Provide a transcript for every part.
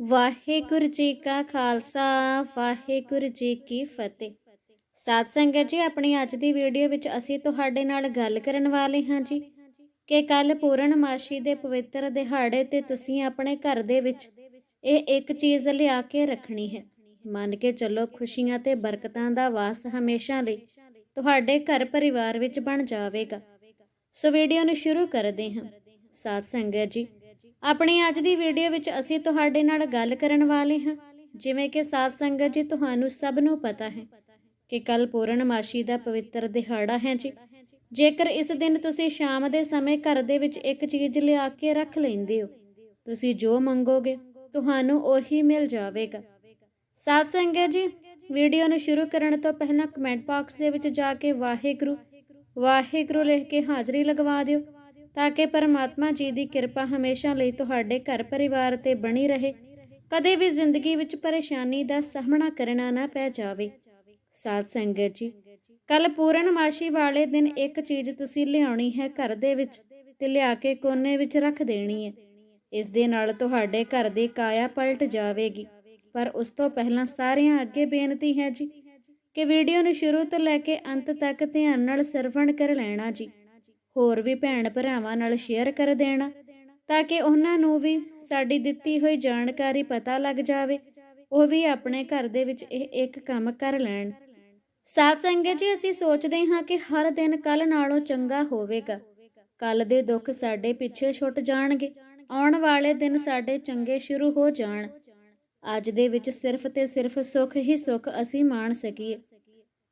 ਵਾਹਿਗੁਰੂ ਜੀ ਕਾ ਖਾਲਸਾ, ਵਾਹਿਗੁਰੂ ਜੀ ਕੀ ਫਤਿਹ। ਸਾਧ ਸੰਗਤ ਜੀ, ਆਪਣੀ ਅੱਜ ਦੀ ਵੀਡੀਓ ਵਿੱਚ ਅਸੀਂ ਤੁਹਾਡੇ ਨਾਲ ਗੱਲ ਕਰਨ ਵਾਲੇ ਹਾਂ ਜੀ ਕਿ ਕੱਲ ਪੂਰਨਮਾਸ਼ੀ ਦੇ ਪਵਿੱਤਰ ਦਿਹਾੜੇ ਤੇ ਤੁਸੀਂ ਆਪਣੇ ਘਰ ਦੇ ਵਿੱਚ ਇਹ ਇੱਕ ਚੀਜ਼ ਲਿਆ ਕੇ ਰੱਖਣੀ ਹੈ। ਮੰਨ ਕੇ ਚੱਲੋ ਖੁਸ਼ੀਆਂ ਤੇ ਬਰਕਤਾਂ ਦਾ ਵਾਸ ਹਮੇਸ਼ਾ ਲਈ ਤੁਹਾਡੇ ਘਰ ਪਰਿਵਾਰ ਵਿੱਚ ਬਣ ਜਾਵੇਗਾ। ਸੋ ਵੀਡੀਓ ਨੂੰ ਸ਼ੁਰੂ ਕਰਦੇ ਹਾਂ। ਸਾਧ ਸੰਗਤ ਜੀ ਆਪਣੀ ਅੱਜ ਦੀ ਵੀਡੀਓ ਵਿੱਚ ਅਸੀਂ ਤੁਹਾਡੇ ਨਾਲ ਗੱਲ ਕਰਨ ਵਾਲੇ ਹਾਂ, ਜਿਵੇਂ ਕਿ ਸਾਧ ਸੰਗਤ ਜੀ, ਤੁਹਾਨੂੰ ਸਭ ਨੂੰ ਪਤਾ ਹੈ ਕਿ ਕੱਲ ਪੂਰਨਮਾਸ਼ੀ ਦਾ ਪਵਿੱਤਰ ਦਿਹਾੜਾ ਹੈ ਜੀ। ਜੇਕਰ ਇਸ ਦਿਨ ਤੁਸੀਂ ਸ਼ਾਮ ਦੇ ਸਮੇਂ ਘਰ ਦੇ ਵਿੱਚ ਇੱਕ ਚੀਜ਼ ਲਿਆ ਕੇ ਰੱਖ ਲੈਂਦੇ ਹੋ, ਤੁਸੀਂ ਜੋ ਮੰਗੋਗੇ, ਤੁਹਾਨੂੰ ਉਹੀ ਮਿਲ ਜਾਵੇਗਾ। ਸਾਧ ਸੰਗਤ ਜੀ, ਵੀਡੀਓ ਨੂੰ ਸ਼ੁਰੂ ਕਰਨ ਤੋਂ ਪਹਿਲਾਂ ਕਮੈਂਟ ਬਾਕਸ ਦੇ ਵਿੱਚ ਜਾ ਕੇ ਵਾਹਿਗੁਰੂ ਵਾਹਿਗੁਰੂ ਲਿਖ ਕੇ ਹਾਜ਼ਰੀ ਲਗਵਾ ਦਿਓ। ਤਾਂ ਕਿ ਪਰਮਾਤਮਾ ਜੀ ਦੀ ਕਿਰਪਾ ਹਮੇਸ਼ਾ ਲਈ ਤੁਹਾਡੇ ਘਰ ਪਰਿਵਾਰ ਤੇ ਬਣੀ ਰਹੇ। ਕਦੇ ਵੀ ਜ਼ਿੰਦਗੀ ਵਿੱਚ ਪਰੇਸ਼ਾਨੀ ਦਾ ਸਾਹਮਣਾ ਕਰਨਾ ਨਾ ਪੈ ਜਾਵੇ। ਸਾਧ ਸੰਗਤ ਜੀ ਕੱਲ ਪੂਰਨਮਾਸ਼ੀ ਵਾਲੇ ਦਿਨ ਇੱਕ ਚੀਜ਼ ਤੁਸੀਂ ਲਿਆਉਣੀ ਹੈ ਘਰ ਦੇ ਵਿੱਚ ਤੇ ਲਿਆ ਕੇ ਕੋਨੇ ਵਿੱਚ ਰੱਖ ਦੇਣੀ ਹੈ। ਇਸ ਦੇ ਨਾਲ ਤੁਹਾਡੇ ਘਰ ਦੀ ਕਾਇਆ ਪਲਟ ਜਾਵੇਗੀ। ਪਰ ਉਸ ਤੋਂ ਪਹਿਲਾਂ ਸਾਰਿਆਂ ਅੱਗੇ ਬੇਨਤੀ ਹੈ ਜੀ ਕਿ ਵੀਡੀਓ ਨੂੰ ਸ਼ੁਰੂ ਤੋਂ ਲੈ ਕੇ ਅੰਤ ਤੱਕ ਧਿਆਨ ਨਾਲ ਸਰਵਣ ਕਰ ਲੈਣਾ ਜੀ। ਹੋਰ ਵੀ ਭੈਣ ਭਰਾਵਾਂ ਨਾਲ ਸ਼ੇਅਰ ਕਰ ਦੇਣਾ, ਤਾਂ ਕਿ ਉਹਨਾਂ ਨੂੰ ਵੀ ਸਾਡੀ ਦਿੱਤੀ ਹੋਈ ਜਾਣਕਾਰੀ ਪਤਾ ਲੱਗ ਜਾਵੇ, ਉਹ ਵੀ ਆਪਣੇ ਘਰ ਦੇ ਵਿੱਚ ਇਹ ਇੱਕ ਕੰਮ ਕਰ ਲੈਣ। ਸਾਧ ਸੰਗਤ ਜੀ, ਅਸੀਂ ਸੋਚਦੇ ਹਾਂ ਕਿ ਹਰ ਦਿਨ ਕੱਲ ਨਾਲੋਂ ਚੰਗਾ ਹੋਵੇਗਾ। ਕੱਲ ਦੇ ਦੁੱਖ ਸਾਡੇ ਪਿੱਛੇ ਛੁੱਟ ਜਾਣਗੇ, ਆਉਣ ਵਾਲੇ ਦਿਨ ਸਾਡੇ ਚੰਗੇ ਸ਼ੁਰੂ ਹੋ ਜਾਣ। ਅੱਜ ਦੇ ਵਿੱਚ ਸਿਰਫ ਤੇ ਸਿਰਫ ਸੁੱਖ ਹੀ ਸੁੱਖ ਅਸੀਂ ਮਾਣ ਸਕੀਏ।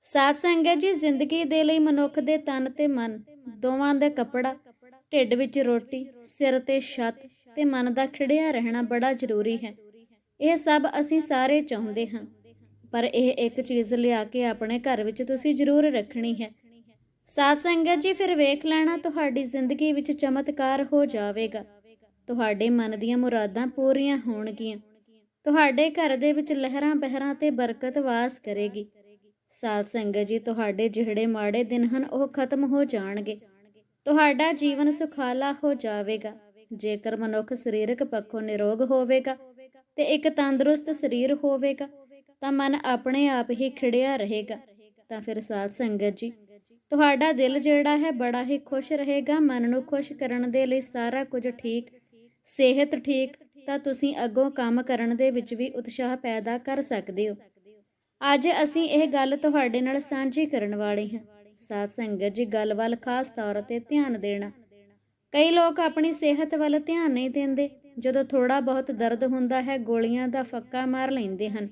ਸਾਧ ਸੰਗਤ ਜੀ, ਜ਼ਿੰਦਗੀ ਦੇ ਲਈ ਮਨੁੱਖ ਦੇ ਤਨ ਤੇ ਮਨ, ਦੋਵਾਂ ਦਾ ਕੱਪੜਾ, ਢਿੱਡ ਵਿੱਚ ਰੋਟੀ, ਸਿਰ ਤੇ ਛੱਤ ਤੇ ਮਨ ਦਾ ਖਿੜਿਆ ਰਹਿਣਾ ਬੜਾ ਜ਼ਰੂਰੀ ਹੈ। ਇਹ ਸਭ ਅਸੀਂ ਸਾਰੇ ਚਾਹੁੰਦੇ ਹਾਂ, ਪਰ ਇਹ ਇੱਕ ਚੀਜ਼ ਲਿਆ ਕੇ ਆਪਣੇ ਘਰ ਵਿੱਚ ਤੁਸੀਂ ਜ਼ਰੂਰ ਰੱਖਣੀ ਹੈ। ਸਾਧ ਸੰਗਤ ਜੀ, ਫਿਰ ਵੇਖ ਲੈਣਾ ਤੁਹਾਡੀ ਜ਼ਿੰਦਗੀ ਵਿੱਚ ਚਮਤਕਾਰ ਹੋ ਜਾਵੇਗਾ। ਤੁਹਾਡੇ ਮਨ ਦੀਆਂ ਮੁਰਾਦਾਂ ਪੂਰੀਆਂ ਹੋਣਗੀਆਂ। ਤੁਹਾਡੇ ਘਰ ਦੇ ਵਿੱਚ ਲਹਿਰਾਂ ਬਹਿਰਾਂ ਤੇ ਬਰਕਤ ਵਾਸ ਕਰੇਗੀ। ਸਾਧ ਸੰਗਤ ਜੀ, ਤੁਹਾਡੇ ਜਿਹੜੇ ਮਾੜੇ ਦਿਨ ਹਨ, ਉਹ ਖਤਮ ਹੋ ਜਾਣਗੇ। ਤੁਹਾਡਾ ਜੀਵਨ ਸੁਖਾਲਾ ਹੋ ਜਾਵੇਗਾ। ਜੇਕਰ ਮਨੁੱਖ ਸਰੀਰਕ ਪੱਖੋਂ ਨਿਰੋਗ ਹੋਵੇਗਾ ਤੇ ਇੱਕ ਤੰਦਰੁਸਤ ਸਰੀਰ ਹੋਵੇਗਾ, ਤਾਂ ਮਨ ਆਪਣੇ ਆਪ ਹੀ ਖਿੜਿਆ ਰਹੇਗਾ। ਤਾਂ ਫਿਰ ਸਾਧ ਸੰਗਤ ਜੀ, ਤੁਹਾਡਾ ਦਿਲ ਜਿਹੜਾ ਹੈ, ਬੜਾ ਹੀ ਖੁਸ਼ ਰਹੇਗਾ। ਮਨ ਨੂੰ ਖੁਸ਼ ਕਰਨ ਦੇ ਲਈ ਸਾਰਾ ਕੁਝ ਠੀਕ, ਸਿਹਤ ਠੀਕ, ਤਾਂ ਤੁਸੀਂ ਅੱਗੋਂ ਕੰਮ ਕਰਨ ਦੇ ਵਿੱਚ ਵੀ ਉਤਸ਼ਾਹ ਪੈਦਾ ਕਰ ਸਕਦੇ ਹੋ। ਅੱਜ ਅਸੀਂ ਇਹ ਗੱਲ ਤੁਹਾਡੇ ਨਾਲ ਸਾਂਝੀ ਕਰਨ ਵਾਲੇ ਹਾਂ। ਸਾਧ ਸੰਗਤ ਜੀ, ਗੱਲ ਵੱਲ ਖਾਸ ਤੌਰ ਤੇ ਧਿਆਨ ਦੇਣਾ। ਕਈ ਲੋਕ ਆਪਣੀ ਸਿਹਤ ਵੱਲ ਧਿਆਨ ਨਹੀਂ ਦਿੰਦੇ। ਜਦੋਂ ਥੋੜਾ ਬਹੁਤ ਦਰਦ ਹੁੰਦਾ ਹੈ, ਗੋਲੀਆਂ ਦਾ ਫੱਕਾ ਮਾਰ ਲੈਂਦੇ ਹਨ।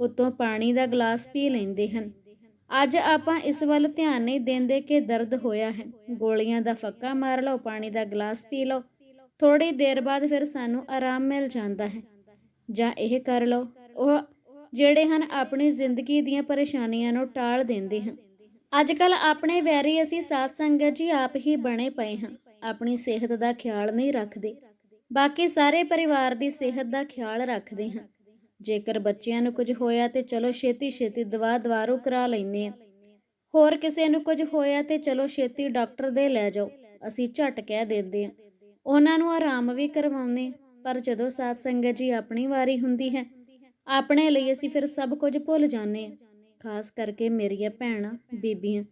ਉਤੋਂ ਪਾਣੀ ਦਾ ਗਲਾਸ ਪੀ ਲੈਂਦੇ ਹਨ। ਅੱਜ ਆਪਾਂ ਇਸ ਵੱਲ ਧਿਆਨ ਨਹੀਂ ਦਿੰਦੇ ਕਿ ਦਰਦ ਹੋਇਆ ਹੈ। ਗੋਲੀਆਂ ਦਾ ਫੱਕਾ ਮਾਰ ਲਓ, ਪਾਣੀ ਦਾ ਗਲਾਸ ਪੀ ਲਓ। ਥੋੜੀ ਦੇਰ ਬਾਅਦ ਫਿਰ ਸਾਨੂੰ ਆਰਾਮ ਮਿਲ ਜਾਂਦਾ ਹੈ। ਜਾਂ ਇਹ ਕਰ ਲਓ, ਉਹ ਜਿਹੜੇ ਹਨ ਆਪਣੀ ਜ਼ਿੰਦਗੀ ਦੀਆਂ ਪਰੇਸ਼ਾਨੀਆਂ ਨੂੰ ਟਾਲ ਦਿੰਦੇ ਹਨ। ਅੱਜ ਕੱਲ ਆਪਣੇ ਵੈਰੀ ਅਸੀਂ ਸਾਧ ਸੰਗਤ ਜੀ ਆਪ ਹੀ ਬਣੇ ਪਏ ਹਾਂ। ਆਪਣੀ ਸਿਹਤ ਦਾ ਖਿਆਲ ਨਹੀਂ ਰੱਖਦੇ। ਬਾਕੀ ਸਾਰੇ ਪਰਿਵਾਰ ਦੀ ਸਿਹਤ ਦਾ ਖਿਆਲ ਰੱਖਦੇ ਹਾਂ। ਜੇਕਰ ਬੱਚਿਆਂ ਨੂੰ ਕੁਝ ਹੋਇਆ ਤੇ ਚਲੋ ਛੇਤੀ ਛੇਤੀ ਦਵਾ ਦਵਾਰੂ ਕਰਾ ਲੈਂਦੇ ਆ ਹੋਰ ਕਿਸੇ ਨੂੰ ਕੁਝ ਹੋਇਆ ਤੇ ਚਲੋ ਛੇਤੀ ਡਾਕਟਰ ਦੇ ਲੈ ਜਾਓ। ਅਸੀਂ ਝਟ ਕਹਿ ਦਿੰਦੇ ਆ ਉਹਨਾਂ ਨੂੰ ਆਰਾਮ ਵੀ ਕਰਵਾਉਂਦੇ ਪਰ ਜਦੋਂ ਸਾਧ ਸੰਗਤ ਜੀ ਆਪਣੀ ਵਾਰੀ ਹੁੰਦੀ ਹੈ ਆਪਣੇ ਲਈ ਅਸੀਂ ਫਿਰ ਸਭ ਕੁਝ ਭੁੱਲ ਜਾਂਦੇ ਹਾਂ। ਖਾਸ ਕਰਕੇ ਮੇਰੀਆਂ ਭੈਣਾਂ, ਬੀਬੀਆਂ।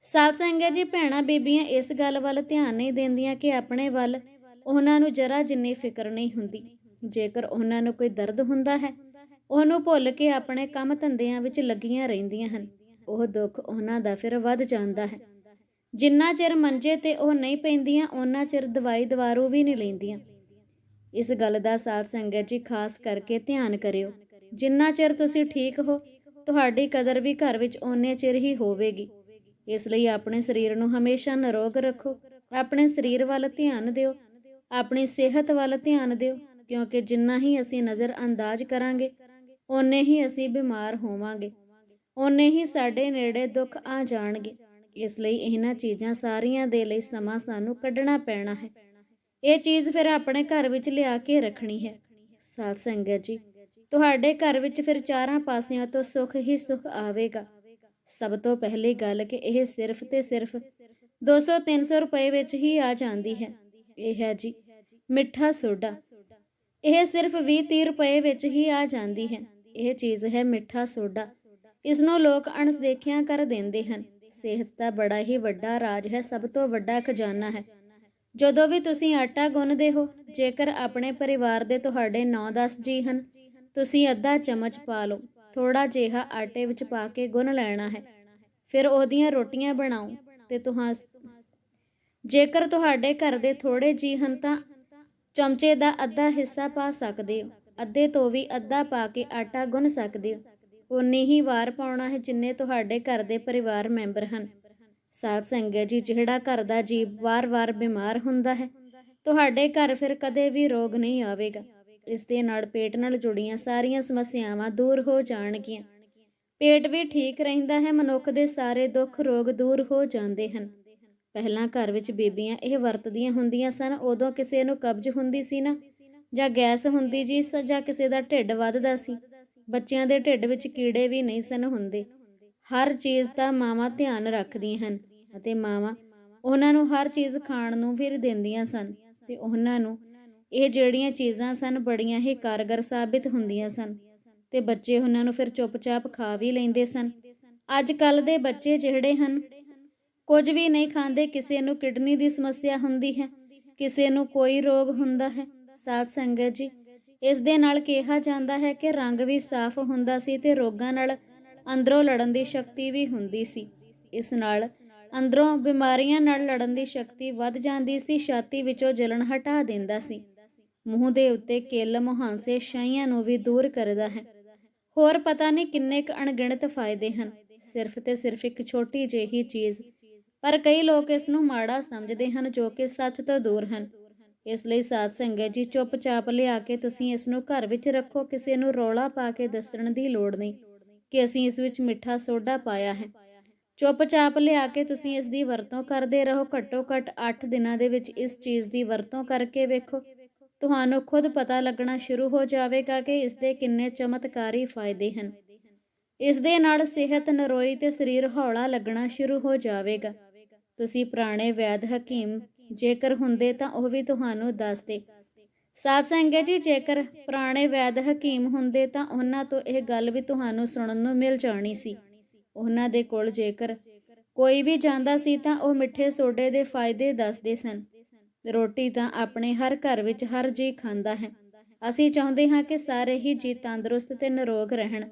ਸਾਧ ਸੰਗਤ ਜੀ, ਭੈਣਾਂ, ਬੀਬੀਆਂ ਇਸ ਗੱਲ ਵੱਲ ਧਿਆਨ ਨਹੀਂ ਦਿੰਦੀਆਂ ਕਿ ਆਪਣੇ ਵੱਲ ਉਹਨਾਂ ਨੂੰ ਜਰਾ ਜਿੰਨੀ ਫਿਕਰ ਨਹੀਂ ਹੁੰਦੀ। ਜੇਕਰ ਉਹਨਾਂ ਨੂੰ ਕੋਈ ਦਰਦ ਹੁੰਦਾ ਹੈ, ਉਹਨੂੰ ਭੁੱਲ ਕੇ ਆਪਣੇ ਕੰਮ ਧੰਦਿਆਂ ਵਿੱਚ ਲੱਗੀਆਂ ਰਹਿੰਦੀਆਂ ਹਨ। ਉਹ ਦੁੱਖ ਉਹਨਾਂ ਦਾ ਫਿਰ ਵੱਧ ਜਾਂਦਾ ਹੈ। ਜਿੰਨਾ ਚਿਰ ਮੰਜੇ ਤੇ ਉਹ ਨਹੀਂ ਪੈਂਦੀਆਂ ਉਹਨਾਂ ਚਿਰ ਦਵਾਈ ਦਵਾਰੂ ਵੀ ਨਹੀਂ ਲੈਂਦੀਆਂ। ਇਸ ਗੱਲ ਦਾ ਸਾਧ ਸੰਗਤ ਜੀ, ਖਾਸ ਕਰਕੇ ਧਿਆਨ ਕਰਿਓ। ਜਿੰਨਾ ਚਿਰ ਤੁਸੀਂ ਠੀਕ ਹੋ, ਤੁਹਾਡੀ ਕਦਰ ਵੀ ਘਰ ਵਿੱਚ ਓਨੇ ਚਿਰ ਹੀ ਹੋਵੇਗੀ। ਇਸ ਲਈ ਆਪਣੇ ਸਰੀਰ ਨੂੰ ਹਮੇਸ਼ਾ ਨਿਰੋਗ ਰੱਖੋ। ਆਪਣੇ ਸਰੀਰ ਵੱਲ ਧਿਆਨ ਦਿਓ। ਆਪਣੀ ਸਿਹਤ ਵੱਲ ਧਿਆਨ ਦਿਓ, ਕਿਉਂਕਿ ਜਿੰਨਾ ਹੀ ਅਸੀਂ ਨਜ਼ਰ ਅੰਦਾਜ਼ ਕਰਾਂਗੇ, ਓਨੇ ਹੀ ਅਸੀਂ ਬਿਮਾਰ ਹੋਵਾਂਗੇ। ਓਨੇ ਹੀ ਸਾਡੇ ਨੇੜੇ ਦੁੱਖ ਆ ਜਾਣਗੇ। ਇਸ ਲਈ ਇਹਨਾਂ ਚੀਜ਼ਾਂ ਸਾਰੀਆਂ ਦੇ ਲਈ ਸਮਾਂ ਸਾਨੂੰ ਕੱਢਣਾ ਪੈਣਾ ਹੈ। ਇਹ ਚੀਜ਼ ਫਿਰ ਆਪਣੇ ਘਰ ਵਿੱਚ ਲਿਆ ਕੇ ਰੱਖਣੀ ਹੈ। ਸਾਧ ਸੰਗਤ ਜੀ। ਤੁਹਾਡੇ ਘਰ ਵਿੱਚ ਫਿਰ ਚਾਰਾਂ ਪਾਸਿਆਂ ਤੋਂ ਸੁੱਖ ਹੀ ਸੁੱਖ ਆਵੇਗਾ। ਸਭ ਤੋਂ ਪਹਿਲੀ ਗੱਲ ਕਿ ਇਹ ਸਿਰਫ ਤੇ ਸਿਰਫ 200 300 ਰੁਪਏ ਵਿੱਚ ਹੀ ਆ ਜਾਂਦੀ ਹੈ। ਇਹ ਹੈ ਜੀ, ਮਿੱਠਾ ਸੋਡਾ। ਇਹ ਸਿਰਫ 20-30 ਰੁਪਏ ਵਿੱਚ ਹੀ ਆ ਜਾਂਦੀ ਹੈ। ਇਹ ਚੀਜ਼ ਹੈ ਮਿੱਠਾ ਸੋਡਾ। ਇਸ ਨੂੰ ਲੋਕ ਅਣਦੇਖਿਆ ਕਰ ਦਿੰਦੇ ਹਨ। ਸਿਹਤ ਦਾ ਬੜਾ ਹੀ ਵੱਡਾ ਰਾਜ ਹੈ, ਸਭ ਤੋਂ ਵੱਡਾ ਖਜ਼ਾਨਾ ਹੈ। ਜਦੋਂ ਵੀ ਤੁਸੀਂ ਆਟਾ ਗੁੰਨਦੇ ਹੋ, ਜੇਕਰ ਆਪਣੇ ਪਰਿਵਾਰ ਦੇ ਤੁਹਾਡੇ 9-10 ਜੀ ਹਨ ਤੁਸੀਂ ਅੱਧਾ ਚਮਚ ਪਾ ਲਓ। ਥੋੜਾ ਜਿਹਾ ਆਟੇ ਵਿੱਚ ਪਾ ਕੇ ਗੁੰਨ ਲੈਣਾ ਹੈ। ਫਿਰ ਉਹਦੀਆਂ ਰੋਟੀਆਂ ਬਣਾਓ ਤੇ ਤੁਹਾਂ ਜੇਕਰ ਤੁਹਾਡੇ ਘਰ ਦੇ ਥੋੜੇ ਜੀ ਹਨ ਤਾਂ ਚਮਚੇ ਦਾ ਅੱਧਾ ਹਿੱਸਾ ਪਾ ਸਕਦੇ ਹੋ। ਅੱਧੇ ਤੋਂ ਵੀ ਅੱਧਾ ਪਾ ਕੇ ਆਟਾ ਗੁੰਨ ਸਕਦੇ ਹੋ। ਉਨੀ ਹੀ ਵਾਰ ਪਾਉਣਾ ਹੈ ਜਿੰਨੇ ਤੁਹਾਡੇ ਘਰ ਦੇ ਪਰਿਵਾਰ ਮੈਂਬਰ ਹਨ। ਸਾਧ ਸੰਗਤ ਜੀ, ਜਿਹੜਾ ਘਰ ਦਾ ਜੀਵ ਵਾਰ-ਵਾਰ ਬਿਮਾਰ ਹੁੰਦਾ ਹੈ, ਤੁਹਾਡੇ ਘਰ ਫਿਰ ਕਦੇ ਵੀ ਰੋਗ ਨਹੀਂ ਆਵੇਗਾ। ਇਸ ਦੇ ਨਾਲ ਪੇਟ ਨਾਲ ਜੁੜੀਆਂ ਸਾਰੀਆਂ ਸਮੱਸਿਆਵਾਂ ਦੂਰ ਹੋ ਜਾਣਗੀਆਂ। ਪੇਟ ਵੀ ਠੀਕ ਰਹਿੰਦਾ ਹੈ, ਮਨੁੱਖ ਦੇ ਸਾਰੇ ਦੁੱਖ ਰੋਗ ਦੂਰ ਹੋ ਜਾਂਦੇ ਹਨ। ਪਹਿਲਾਂ ਘਰ ਵਿੱਚ ਬੀਬੀਆਂ ਇਹ ਵਰਤਦੀਆਂ ਹੁੰਦੀਆਂ ਸਨ, ਉਦੋਂ ਕਿਸੇ ਨੂੰ ਕਬਜ਼ ਹੁੰਦੀ ਸੀ ਨਾ, ਜਾਂ ਗੈਸ ਹੁੰਦੀ ਜੀ ਜਾਂ ਕਿਸੇ ਦਾ ਢਿੱਡ ਵੱਧਦਾ ਸੀ। ਬੱਚਿਆਂ ਦੇ ਢਿੱਡ ਵਿੱਚ ਕੀੜੇ ਵੀ ਨਹੀਂ ਸਨ ਹੁੰਦੇ। ਹਰ ਚੀਜ਼ ਦਾ ਮਾਵਾਂ ਧਿਆਨ ਰੱਖਦੀਆਂ ਹਨ ਅਤੇ ਮਾਵਾਂ ਉਹਨਾਂ ਨੂੰ ਹਰ ਚੀਜ਼ ਖਾਣ ਨੂੰ ਫਿਰ ਦਿੰਦੀਆਂ ਸਨ ਤੇ ਉਹਨਾਂ ਨੂੰ ਇਹ ਜਿਹੜੀਆਂ ਚੀਜ਼ਾਂ ਸਨ ਬੜੀਆਂ ਹੀ ਕਾਰਗਰ ਸਾਬਿਤ ਹੁੰਦੀਆਂ ਸਨ ਤੇ ਬੱਚੇ ਉਹਨਾਂ ਨੂੰ ਫਿਰ ਚੁੱਪਚਾਪ ਖਾ ਵੀ ਲੈਂਦੇ ਸਨ। ਅੱਜ ਕੱਲ ਦੇ ਬੱਚੇ ਜਿਹੜੇ ਹਨ, ਕੁਝ ਵੀ ਨਹੀਂ ਖਾਂਦੇ, ਕਿਸੇ ਨੂੰ ਕਿਡਨੀ ਦੀ ਸਮੱਸਿਆ ਹੁੰਦੀ ਹੈ, ਕਿਸੇ ਨੂੰ ਕੋਈ ਰੋਗ ਹੁੰਦਾ ਹੈ। ਸਾਧ ਸੰਗਤ ਜੀ, ਇਸ ਦੇ ਨਾਲ ਕਿਹਾ ਜਾਂਦਾ ਹੈ ਕਿ ਰੰਗ ਵੀ ਸਾਫ਼ ਹੁੰਦਾ ਸੀ ਤੇ ਰੋਗਾਂ ਨਾਲ ਅੰਦਰੋਂ ਲੜਨ ਦੀ ਸ਼ਕਤੀ ਵੀ ਹੁੰਦੀ ਸੀ। ਇਸ ਨਾਲ ਅੰਦਰੋਂ ਬਿਮਾਰੀਆਂ ਨਾਲ ਲੜਨ ਦੀ ਸ਼ਕਤੀ ਵੱਧ ਜਾਂਦੀ ਸੀ, ਛਾਤੀ ਵਿੱਚੋਂ ਜਲਣ ਹਟਾ ਦਿੰਦਾ ਸੀ। ਮੂੰਹ ਦੇ ਉੱਤੇ ਕਿੱਲ ਮੁਹਾਂਸੇ ਛਾਈਆਂ ਨੂੰ ਵੀ ਦੂਰ ਕਰਦਾ ਹੈ। ਹੋਰ ਪਤਾ ਨਹੀਂ ਕਿੰਨੇ ਕੁ ਅਣਗਿਣਤ ਫਾਇਦੇ ਹਨ, ਸਿਰਫ ਤੇ ਸਿਰਫ ਇੱਕ ਛੋਟੀ ਜਿਹੀ ਚੀਜ਼। ਪਰ ਕਈ ਲੋਕ ਇਸ ਨੂੰ ਮਾੜਾ ਸਮਝਦੇ ਹਨ ਜੋ ਕਿ ਸੱਚ ਤੋਂ ਦੂਰ ਹਨ। ਇਸ ਲਈ ਸਾਧ ਸੰਗਤ ਜੀ, ਚੁੱਪਚਾਪ ਲਿਆ ਕੇ ਤੁਸੀਂ ਇਸ ਨੂੰ ਘਰ ਵਿੱਚ ਰੱਖੋ, ਕਿਸੇ ਨੂੰ ਰੌਲਾ ਪਾ ਕੇ ਦੱਸਣ ਦੀ ਲੋੜ ਨਹੀਂ ਕਿ ਅਸੀਂ ਇਸ ਵਿੱਚ ਮਿੱਠਾ ਸੋਡਾ ਪਾਇਆ ਹੈ। ਚੁੱਪਚਾਪ ਲਿਆ ਕੇ ਤੁਸੀਂ ਇਸ ਦੀ ਵਰਤੋਂ ਕਰਦੇ ਰਹੋ ਘੱਟੋ ਘੱਟ 8 ਦਿਨਾਂ ਦੇ ਵਿੱਚ ਇਸ ਚੀਜ਼ ਦੀ ਵਰਤੋਂ ਕਰਕੇ ਵੇਖੋ। ਤੁਹਾਨੂੰ ਖੁਦ ਪਤਾ ਲੱਗਣਾ ਸ਼ੁਰੂ ਹੋ ਜਾਵੇਗਾ ਕਿ ਇਸ ਦੇ ਕਿੰਨੇ ਚਮਤਕਾਰੀ ਫਾਇਦੇ ਹਨ। ਇਸ ਦੇ ਨਾਲ ਸਿਹਤ, ਨਰੋਈ ਤੇ ਸਰੀਰ ਹੌਲਾ ਲੱਗਣਾ ਸ਼ੁਰੂ ਹੋ ਜਾਵੇਗਾ। ਤੁਸੀਂ ਪੁਰਾਣੇ ਵੈਦ ਹਕੀਮ, ਜੇਕਰ ਹੁੰਦੇ ਤਾਂ ਉਹ ਵੀ ਤੁਹਾਨੂੰ ਦੱਸਦੇ। ਸਾਧ ਸੰਗਤ ਜੀ, ਜੇਕਰ ਪੁਰਾਣੇ ਵੈਦ ਹਕੀਮ ਹੁੰਦੇ ਤਾਂ ਉਹਨਾਂ ਤੋਂ ਇਹ ਗੱਲ ਵੀ ਤੁਹਾਨੂੰ ਸੁਣਨ ਨੂੰ ਮਿਲ ਜਾਣੀ ਸੀ। ਉਹਨਾਂ ਦੇ ਕੋਲ ਜੇਕਰ ਕੋਈ ਵੀ ਜਾਂਦਾ ਸੀ ਤਾਂ ਉਹ ਮਿੱਠੇ ਸੋਡੇ ਦੇ ਫਾਇਦੇ ਦੱਸਦੇ ਸਨ। ਰੋਟੀ ਤਾਂ ਆਪਣੇ ਹਰ ਘਰ ਵਿੱਚ ਹਰ ਜੀ ਖਾਂਦਾ ਹੈ। ਅਸੀਂ ਚਾਹੁੰਦੇ ਹਾਂ ਕਿ ਸਾਰੇ ਹੀ ਜੀ ਤੰਦਰੁਸਤ ਤੇ ਨਿਰੋਗ ਰਹਿਣ।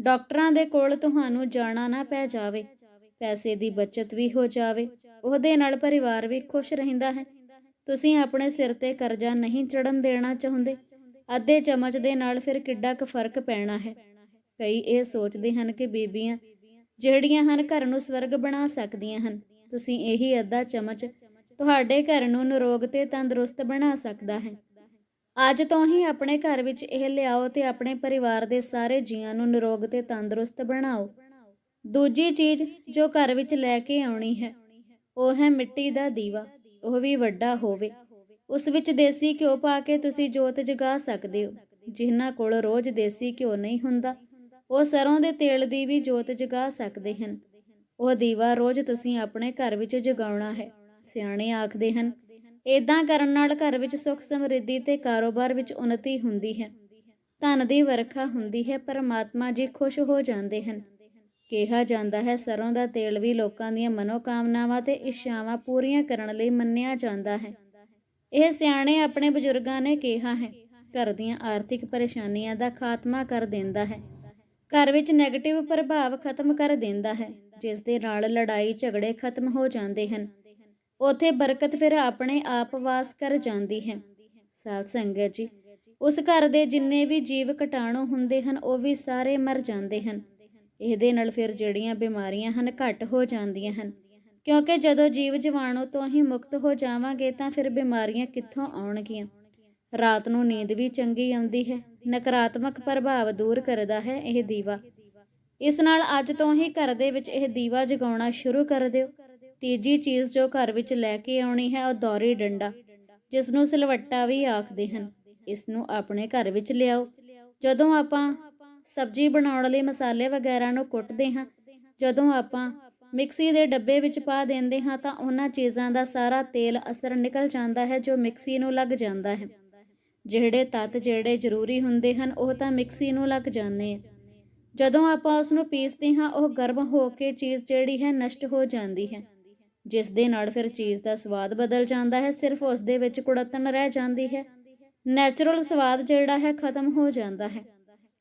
ਡਾਕਟਰਾਂ ਦੇ ਕੋਲ ਤੁਹਾਨੂੰ ਜਾਣਾ ਨਾ ਪੈ ਜਾਵੇ। ਪੈਸੇ ਦੀ ਬਚਤ ਵੀ ਹੋ ਜਾਵੇ। ਉਹਦੇ ਨਾਲ ਪਰਿਵਾਰ ਵੀ ਖੁਸ਼ ਰਹਿੰਦਾ ਹੈ। ਤੁਸੀਂ ਆਪਣੇ ਸਿਰ ਤੇ ਕਰਜ਼ਾ ਨਹੀਂ ਚੜਨ ਦੇਣਾ ਚਾਹੁੰਦੇ। ਅੱਧੇ ਚਮਚ ਦੇ ਨਾਲ ਫਿਰ ਕਿੱਡਾ ਕੁ ਫ਼ਰਕ ਪੈਣਾ ਹੈ। ਕਈ ਇਹ ਸੋਚਦੇ ਹਨ ਕਿ ਬੀਬੀਆਂ ਜਿਹੜੀਆਂ ਹਨ ਘਰ ਨੂੰ ਸਵਰਗ ਬਣਾ ਸਕਦੀਆਂ ਹਨ। ਤੁਸੀਂ ਇਹੀ ਅੱਧਾ ਚਮਚ ਤੁਹਾਡੇ ਘਰ ਨੂੰ ਨਿਰੋਗ ਤੇ ਤੰਦਰੁਸਤ ਬਣਾ ਸਕਦਾ ਹੈ। ਅੱਜ ਤੋਂ ਹੀ ਆਪਣੇ ਘਰ ਵਿੱਚ ਇਹ ਲਿਆਓ ਤੇ ਆਪਣੇ ਪਰਿਵਾਰ ਦੇ ਸਾਰੇ ਜੀਆਂ ਨੂੰ ਨਿਰੋਗ ਤੇ ਤੰਦਰੁਸਤ ਬਣਾਓ। ਦੂਜੀ ਚੀਜ਼ ਜੋ ਘਰ ਵਿੱਚ ਲੈ ਕੇ ਆਉਣੀ ਹੈ, ਉਹ ਹੈ ਮਿੱਟੀ ਦਾ ਦੀਵਾ। ਉਹ ਵੀ ਵੱਡਾ ਹੋਵੇ। ਉਸ ਵਿੱਚ ਦੇਸੀ ਘਿਓ ਪਾ ਕੇ ਤੁਸੀਂ ਜੋਤ ਜਗਾ ਸਕਦੇ ਹੋ। ਜਿਨ੍ਹਾਂ ਕੋਲ ਰੋਜ਼ ਦੇਸੀ ਘਿਓ ਨਹੀਂ ਹੁੰਦਾ, ਉਹ ਸਰੋਂ ਦੇ ਤੇਲ ਦੀ ਵੀ ਜੋਤ ਜਗਾ ਸਕਦੇ ਹਨ। ਉਹ ਦੀਵਾ ਰੋਜ਼ ਤੁਸੀਂ ਆਪਣੇ ਘਰ ਵਿੱਚ ਜਗਾਉਣਾ ਹੈ। ਸਿਆਣੇ ਆਖਦੇ ਹਨ ਇਦਾਂ ਕਰਨ ਨਾਲ ਘਰ ਵਿੱਚ ਸੁੱਖ ਸਮਰਿੱਧੀ ਤੇ ਕਾਰੋਬਾਰ ਵਿੱਚ ਉન્નਤੀ ਹੁੰਦੀ ਹੈ। ਧਨ ਦੀ ਵਰਖਾ ਹੁੰਦੀ ਹੈ, ਪਰਮਾਤਮਾ ਜੀ ਖੁਸ਼ ਹੋ ਜਾਂਦੇ ਹਨ। ਕਿਹਾ ਜਾਂਦਾ ਹੈ, ਸਰੋਂ ਦਾ ਤੇਲ ਵੀ ਲੋਕਾਂ ਦੀਆਂ ਮਨੋਕਾਮਨਾਵਾਂ ਤੇ ਇੱਛਾਵਾਂ ਪੂਰੀਆਂ ਕਰਨ ਲਈ ਮੰਨਿਆ ਜਾਂਦਾ ਹੈ। ਇਹ ਸਿਆਣੇ ਆਪਣੇ ਬਜ਼ੁਰਗਾਂ ਨੇ ਕਿਹਾ ਹੈ, ਘਰ ਦੀਆਂ ਆਰਥਿਕ ਪਰੇਸ਼ਾਨੀਆਂ ਦਾ ਖਾਤਮਾ ਕਰ ਦਿੰਦਾ ਹੈ। ਘਰ ਵਿੱਚ ਨੈਗੇਟਿਵ ਪ੍ਰਭਾਵ ਖਤਮ ਕਰ ਦਿੰਦਾ ਹੈ, ਜਿਸ ਦੇ ਨਾਲ ਲੜਾਈ ਝਗੜੇ ਖਤਮ ਹੋ ਜਾਂਦੇ ਹਨ। ਉਥੇ ਬਰਕਤ ਫਿਰ ਆਪਣੇ ਆਪ ਵਾਸ ਕਰ ਜਾਂਦੀ ਹੈ। ਸਾਧ ਸੰਗਤ ਜੀ, ਉਸ ਘਰ ਦੇ ਜਿੰਨੇ ਵੀ ਜੀਵ ਕਟਾਣੂ ਹੁੰਦੇ ਹਨ, ਉਹ ਵੀ ਸਾਰੇ ਮਰ ਜਾਂਦੇ ਹਨ। ਇਹਦੇ ਨਾਲ ਫਿਰ ਜਿਹੜੀਆਂ ਬਿਮਾਰੀਆਂ ਹਨ, ਘੱਟ ਹੋ ਜਾਂਦੀਆਂ ਹਨ। ਕਿਉਂਕਿ ਜਦੋਂ ਜੀਵ ਜੀਵਾਣੂ ਤੋਂ ਹੀ ਮੁਕਤ ਹੋ ਜਾਵਾਂਗੇ, ਤਾਂ ਫਿਰ ਬਿਮਾਰੀਆਂ ਕਿੱਥੋਂ ਆਉਣਗੀਆਂ? ਰਾਤ ਨੂੰ ਨੀਂਦ ਵੀ ਚੰਗੀ ਆਉਂਦੀ ਹੈ, ਨਕਾਰਾਤਮਕ ਪ੍ਰਭਾਵ ਦੂਰ ਕਰਦਾ ਹੈ ਇਹ ਦੀਵਾ। ਇਸ ਨਾਲ ਅੱਜ ਤੋਂ ਹੀ ਘਰ ਦੇ ਵਿੱਚ ਇਹ ਦੀਵਾ ਜਗਾਉਣਾ ਸ਼ੁਰੂ ਕਰ ਦਿਓ। ਤੀਜੀ ਚੀਜ਼ ਜੋ ਘਰ ਵਿੱਚ ਲੈ ਕੇ ਆਉਣੀ ਹੈ, ਉਹ ਦੌਰੀ ਡੰਡਾ ਜਿਸ ਨੂੰ ਸਿਲਵੱਟਾ ਵੀ ਆਖਦੇ ਹਨ। ਇਸ ਨੂੰ ਆਪਣੇ ਘਰ ਵਿੱਚ ਲਿਆਓ। ਜਦੋਂ ਆਪਾਂ ਸਬਜ਼ੀ ਬਣਾਉਣ ਲਈ ਮਸਾਲੇ ਵਗੈਰਾ ਨੂੰ ਕੁੱਟਦੇ ਹਾਂ, ਜਦੋਂ ਆਪਾਂ ਮਿਕਸੀ ਦੇ ਡੱਬੇ ਵਿੱਚ ਪਾ ਦਿੰਦੇ ਹਾਂ, ਤਾਂ ਉਹਨਾਂ ਚੀਜ਼ਾਂ ਦਾ ਸਾਰਾ ਤੇਲ ਅਸਰ ਨਿਕਲ ਜਾਂਦਾ ਹੈ, ਜੋ ਮਿਕਸੀ ਨੂੰ ਲੱਗ ਜਾਂਦਾ ਹੈ। ਜਿਹੜੇ ਤੱਤ ਜਿਹੜੇ ਜ਼ਰੂਰੀ ਹੁੰਦੇ ਹਨ, ਉਹ ਤਾਂ ਮਿਕਸੀ ਨੂੰ ਲੱਗ ਜਾਂਦੇ ਆ। ਜਦੋਂ ਆਪਾਂ ਉਸ ਨੂੰ ਪੀਸਦੇ ਹਾਂ, ਉਹ ਗਰਮ ਹੋ ਕੇ ਚੀਜ਼ ਜਿਹੜੀ ਹੈ, ਨਸ਼ਟ ਹੋ ਜਾਂਦੀ ਹੈ। ਜਿਸ ਦੇ ਨਾਲ ਫਿਰ ਚੀਜ਼ ਦਾ ਸਵਾਦ ਬਦਲ ਜਾਂਦਾ ਹੈ, ਸਿਰਫ ਉਸ ਦੇ ਵਿੱਚ ਕੁੜੱਤਣ ਰਹਿ ਜਾਂਦੀ ਹੈ। ਨੈਚੁਰਲ ਸਵਾਦ ਜਿਹੜਾ ਹੈ, ਖਤਮ ਹੋ ਜਾਂਦਾ ਹੈ।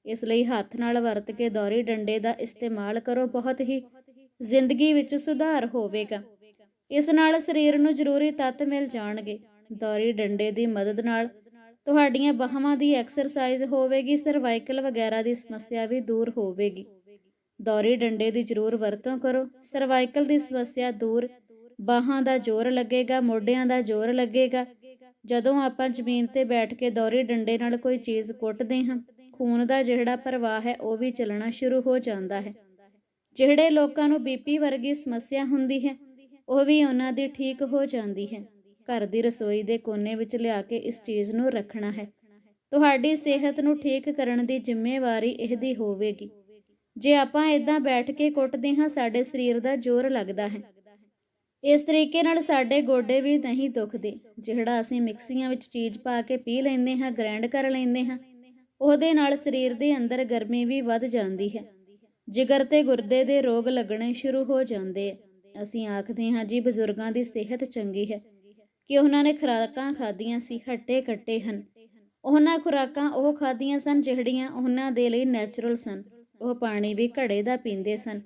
ਇਸ ਲਈ ਹੱਥ ਨਾਲ ਵਰਤ ਕੇ ਦੌਰੀ ਡੰਡੇ ਦਾ ਇਸਤੇਮਾਲ ਕਰੋ, ਬਹੁਤ ਹੀ ਜ਼ਿੰਦਗੀ ਵਿੱਚ ਸੁਧਾਰ ਹੋਵੇਗਾ। ਇਸ ਨਾਲ ਸਰੀਰ ਨੂੰ ਜ਼ਰੂਰੀ ਤੱਤ ਮਿਲ ਜਾਣਗੇ। ਦੌਰੀ ਡੰਡੇ ਦੀ ਮਦਦ ਨਾਲ ਤੁਹਾਡੀਆਂ ਬਾਹਾਂ ਦੀ ਐਕਸਰਸਾਈਜ਼ ਹੋਵੇਗੀ ਸਰਵਾਈਕਲ ਵਗੈਰਾ ਦੀ ਸਮੱਸਿਆ ਵੀ ਦੂਰ ਹੋਵੇਗੀ। ਦੌਰੀ ਡੰਡੇ ਦੀ ਜ਼ਰੂਰ ਵਰਤੋਂ ਕਰੋ ਸਰਵਾਈਕਲ ਦੀ ਸਮੱਸਿਆ ਦੂਰ ਬਾਹਾਂ ਦਾ ਜ਼ੋਰ ਲੱਗੇਗਾ, ਮੋਢਿਆਂ ਦਾ ਜ਼ੋਰ ਲੱਗੇਗਾ। ਜਦੋਂ ਆਪਾਂ ਜ਼ਮੀਨ ਤੇ ਬੈਠ ਕੇ ਦੌਰੀ ਡੰਡੇ ਨਾਲ ਕੋਈ ਚੀਜ਼ ਕੁੱਟਦੇ ਹਾਂ, ਖੂਨ ਦਾ ਜਿਹੜਾ ਪ੍ਰਵਾਹ ਹੈ, ਉਹ ਵੀ ਚੱਲਣਾ ਸ਼ੁਰੂ ਹੋ ਜਾਂਦਾ ਹੈ। ਜਿਹੜੇ ਲੋਕਾਂ ਨੂੰ ਬੀਪੀ ਵਰਗੀ ਸਮੱਸਿਆ ਹੁੰਦੀ ਹੈ, ਉਹ ਵੀ ਉਹਨਾਂ ਦੀ ਠੀਕ ਹੋ ਜਾਂਦੀ ਹੈ। ਘਰ ਦੀ ਰਸੋਈ ਦੇ ਕੋਨੇ ਵਿੱਚ ਲਿਆ ਕੇ ਇਸ ਚੀਜ਼ ਨੂੰ ਰੱਖਣਾ ਹੈ। ਤੁਹਾਡੀ ਸਿਹਤ ਨੂੰ ਠੀਕ ਕਰਨ ਦੀ ਜ਼ਿੰਮੇਵਾਰੀ ਇਹਦੀ ਹੋਵੇਗੀ। ਜੇ ਆਪਾਂ ਇਦਾਂ ਬੈਠ ਕੇ ਕੁੱਟਦੇ ਹਾਂ, ਸਾਡੇ ਸਰੀਰ ਦਾ ਜ਼ੋਰ ਲੱਗਦਾ ਹੈ। ਇਸ ਤਰੀਕੇ ਨਾਲ ਸਾਡੇ ਗੋਡੇ ਵੀ ਨਹੀਂ ਦੁਖਦੇ, ਜਿਹੜਾ ਅਸੀਂ ਮਿਕਸੀਆਂ ਵਿੱਚ ਚੀਜ਼ ਪਾ ਕੇ ਪੀ ਲੈਂਦੇ ਹਾਂ ਗ੍ਰਾਈਂਡ ਕਰ ਲੈਂਦੇ ਹਾਂ, ਉਹਦੇ ਨਾਲ ਸਰੀਰ ਦੇ ਅੰਦਰ ਗਰਮੀ ਵੀ ਵੱਧ ਜਾਂਦੀ ਹੈ। ਜਿਗਰ ਤੇ ਗੁਰਦੇ ਦੇ ਰੋਗ ਲੱਗਣੇ ਸ਼ੁਰੂ ਹੋ ਜਾਂਦੇ ਆ। ਅਸੀਂ ਆਖਦੇ ਹਾਂ, ਜੀ ਬਜ਼ੁਰਗਾਂ ਦੀ ਸਿਹਤ ਚੰਗੀ ਹੈ ਕਿ ਉਹਨਾਂ ਨੇ ਖੁਰਾਕਾਂ ਖਾਧੀਆਂ ਸੀ, ਹੱਟੇ ਕੱਟੇ ਹਨ। ਉਹਨਾਂ ਖੁਰਾਕਾਂ ਉਹ ਖਾਧੀਆਂ ਸਨ ਜਿਹੜੀਆਂ ਉਹਨਾਂ ਦੇ ਲਈ ਨੈਚੁਰਲ ਸਨ। ਉਹ ਪਾਣੀ ਵੀ ਘੜੇ ਦਾ ਪੀਂਦੇ ਸਨ।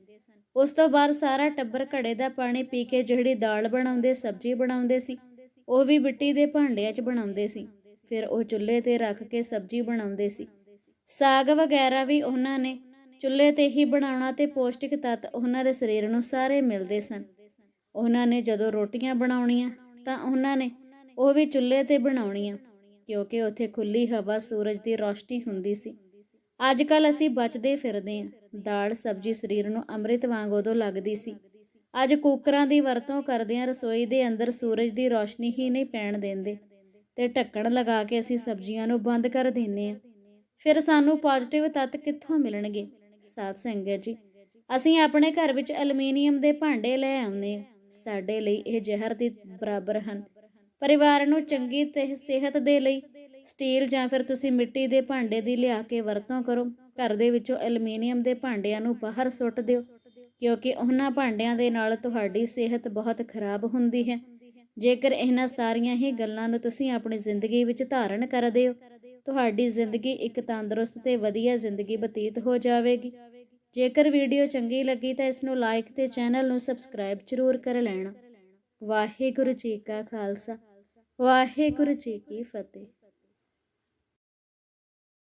ਉਸ ਤੋਂ ਬਾਅਦ ਸਾਰਾ ਟੱਬਰ ਘੜੇ ਦਾ ਪਾਣੀ ਪੀ ਕੇ ਜਿਹੜੀ ਦਾਲ ਬਣਾਉਂਦੇ, ਸਬਜ਼ੀ ਬਣਾਉਂਦੇ ਸੀ, ਉਹ ਵੀ ਮਿੱਟੀ ਦੇ ਭਾਂਡਿਆਂ 'ਚ ਬਣਾਉਂਦੇ ਸੀ। ਫਿਰ ਉਹ ਚੁੱਲ੍ਹੇ ਤੇ ਰੱਖ ਕੇ ਸਬਜ਼ੀ ਬਣਾਉਂਦੇ ਸੀ। ਸਾਗ ਵਗੈਰਾ ਵੀ ਉਹਨਾਂ ਨੇ ਚੁੱਲ੍ਹੇ ਤੇ ਹੀ ਬਣਾਉਣਾ ਤੇ ਪੌਸ਼ਟਿਕ ਤੱਤ ਉਹਨਾਂ ਦੇ ਸਰੀਰ ਨੂੰ ਸਾਰੇ ਮਿਲਦੇ ਸਨ। ਉਹਨਾਂ ਨੇ ਜਦੋਂ ਰੋਟੀਆਂ ਬਣਾਉਣੀਆਂ, ਤਾਂ ਉਹਨਾਂ ਨੇ ਉਹ ਵੀ ਚੁੱਲ੍ਹੇ ਤੇ ਬਣਾਉਣੀਆਂ, ਕਿਉਂਕਿ ਉੱਥੇ ਖੁੱਲੀ ਹਵਾ ਸੂਰਜ ਦੀ ਰੋਸ਼ਨੀ ਹੁੰਦੀ ਸੀ। ਅੱਜ ਕੱਲ ਅਸੀਂ ਬਚਦੇ ਫਿਰਦੇ ਹਾਂ। ਦਾਲ ਸਬਜ਼ੀ ਸਰੀਰ ਨੂੰ ਅੰਮ੍ਰਿਤ ਵਾਂਗ ਉਦੋਂ ਲੱਗਦੀ ਸੀ। ਅੱਜ ਕੁੱਕਰਾਂ ਦੀ ਵਰਤੋਂ ਕਰਦਿਆਂ ਰਸੋਈ ਦੇ ਅੰਦਰ ਸੂਰਜ ਦੀ ਰੋਸ਼ਨੀ ਹੀ ਨਹੀਂ ਪੈਣ ਦਿੰਦੇ ਤੇ ਢੱਕਣ ਲਗਾ ਕੇ ਅਸੀਂ ਸਬਜ਼ੀਆਂ ਨੂੰ ਬੰਦ ਕਰ ਦਿੰਨੇ ਆਂ ਫਿਰ ਸਾਨੂੰ ਪੋਜ਼ਿਟਿਵ ਤੱਤ ਕਿੱਥੋਂ ਮਿਲਣਗੇ? ਸਾਧ ਸੰਗਤ ਜੀ, ਅਸੀਂ ਆਪਣੇ ਘਰ ਵਿੱਚ ਐਲੂਮੀਨੀਅਮ ਦੇ ਭਾਂਡੇ ਲੈ ਆਉਂਦੇ ਆਂ ਸਾਡੇ ਲਈ ਇਹ ਜ਼ਹਿਰ ਦੇ ਬਰਾਬਰ ਹਨ। ਪਰਿਵਾਰ ਨੂੰ ਚੰਗੀ ਤੇ ਸਿਹਤ ਦੇ ਲਈ ਸਟੀਲ ਜਾਂ ਫਿਰ ਤੁਸੀਂ ਮਿੱਟੀ ਦੇ ਭਾਂਡੇ ਦੀ ਲਿਆ ਕੇ ਵਰਤੋਂ ਕਰੋ। ਘਰ ਦੇ ਵਿੱਚੋਂ ਐਲੂਮੀਨੀਅਮ ਦੇ ਭਾਂਡਿਆਂ ਨੂੰ ਬਾਹਰ ਸੁੱਟ ਦਿਓ, ਕਿਉਂਕਿ ਉਹਨਾਂ ਭਾਂਡਿਆਂ ਦੇ ਨਾਲ ਤੁਹਾਡੀ ਸਿਹਤ ਬਹੁਤ ਖਰਾਬ ਹੁੰਦੀ ਹੈ। ਜੇਕਰ ਇਹਨਾਂ ਸਾਰੀਆਂ ਹੀ ਗੱਲਾਂ ਨੂੰ ਤੁਸੀਂ ਆਪਣੀ ਜ਼ਿੰਦਗੀ ਵਿੱਚ ਧਾਰਨ ਕਰਦੇ ਹੋ ਤੁਹਾਡੀ ਜ਼ਿੰਦਗੀ ਇੱਕ ਤੰਦਰੁਸਤ ਤੇ ਵਧੀਆ ਜ਼ਿੰਦਗੀ ਬਤੀਤ ਹੋ ਜਾਵੇਗੀ। ਜੇਕਰ ਵੀਡੀਓ ਚੰਗੀ ਲੱਗੀ ਤਾਂ ਇਸ ਨੂੰ ਲਾਈਕ ਤੇ ਚੈਨਲ ਨੂੰ ਸਬਸਕ੍ਰਾਈਬ ਜ਼ਰੂਰ ਕਰ ਲੈਣਾ। ਵਾਹਿਗੁਰੂ ਜੀ ਕਾ ਖਾਲਸਾ, ਵਾਹਿਗੁਰੂ ਜੀ ਕੀ ਫਤਿਹ।